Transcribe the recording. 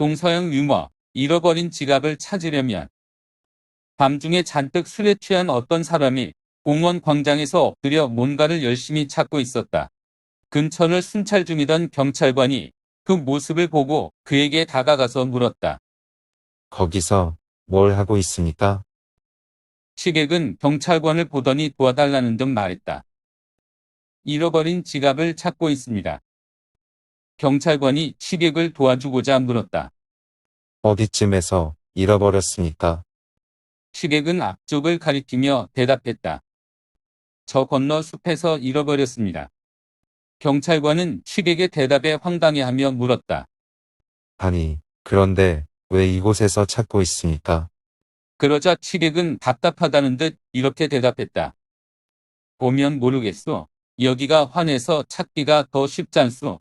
동서양 유머, 잃어버린 지갑을 찾으려면 밤중에 잔뜩 술에 취한 어떤 사람이 공원 광장에서 엎드려 뭔가를 열심히 찾고 있었다. 근처를 순찰 중이던 경찰관이 그 모습을 보고 그에게 다가가서 물었다. 거기서 뭘 하고 있습니까? 시객은 경찰관을 보더니 도와달라는 듯 말했다. 잃어버린 지갑을 찾고 있습니다. 경찰관이 시객을 도와주고자 물었다. 어디쯤에서 잃어버렸습니까? 시객은 앞쪽을 가리키며 대답했다. 저 건너 숲에서 잃어버렸습니다. 경찰관은 시객의 대답에 황당해하며 물었다. 아니, 그런데 왜 이곳에서 찾고 있습니까? 그러자 시객은 답답하다는 듯 이렇게 대답했다. 보면 모르겠소. 여기가 환해서 찾기가 더 쉽잖소.